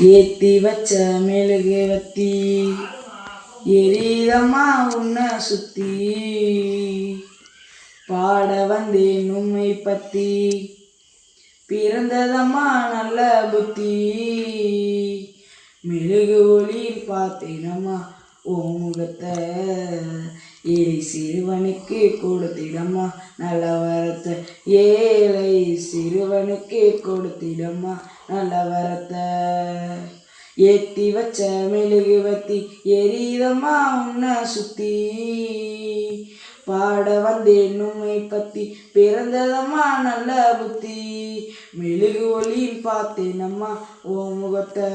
ஏத்தி வச்ச மெழுகு வத்தி எரிதம்மா உன்னை சுத்தி. பாட வந்தேன் உம்மை பத்தி பிறந்ததம்மா நல்ல புத்தி. மெழுகு ஒளி பார்த்தேனம்மா ஓ முகத்தை. ஏழை சிறுவனுக்கு கொடுத்திடம்மா. நல்ல வரத்தை ஏழை சிறுவனுக்கு கொடுத்திடம்மா. நல்ல வரத்தை ஏத்தி வச்ச மெழுகு வத்தி எரிதம்மா உன்னை சுத்தி. பாட வந்தேன் உண்மை பத்தி. பிறந்ததம்மா நல்ல புத்தி. மெழுகு ஒளியில் பார்த்தேனம்மா ஓ முகத்தை.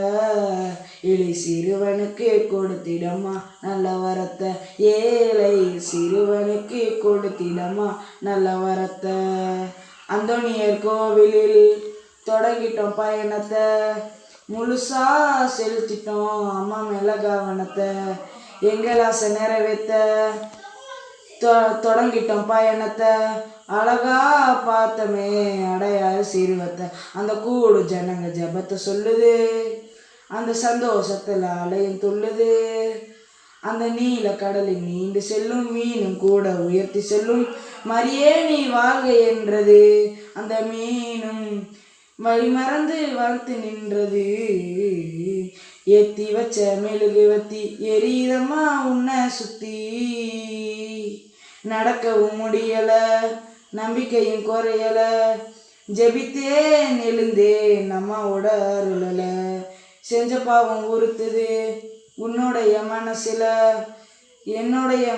இலை சிறுவனுக்கு கொடுத்திடம்மா. நல்ல வரத்தை. ஏழை சிறுவனுக்கு கொடுத்திடம்மா. நல்ல வரத்தை. அந்தோனியர் கோவிலில் தொடங்கிட்டோம் பயணத்தை. முழுசா செலுத்திட்டோம் அம்மா மேல கவனத்தை. எங்கள் ஆசை நிறைவேற்ற தொடங்கிட்டோம் பயணத்தை. அழகா பார்த்தமே அடையாறு சீர்வத்தை அந்த கூடு ஜனங்க ஜபத்தை சொல்லுது. அந்த சந்தோஷத்துல அலையும் துள்ளுது. அந்த நீல கடலில் நீண்டு செல்லும் மீனும் கூட உயர்த்தி செல்லும் மரியே நீ வாழ்க என்றது. அந்த மீனும் வழிமறந்து வாழ்த்து நின்றது. ஏத்தி வச்ச மெழுகு வத்தி எரியுதமா உன்னை சுத்தி. நடக்கவும் முடியல நம்பிக்கையும் குறையல. ஜெபித்தேன் எழுந்தேன் அம்மாவோட அருளல. செஞ்ச பாவம் உறுத்துது உன்னுடைய மனசுல. என்னுடைய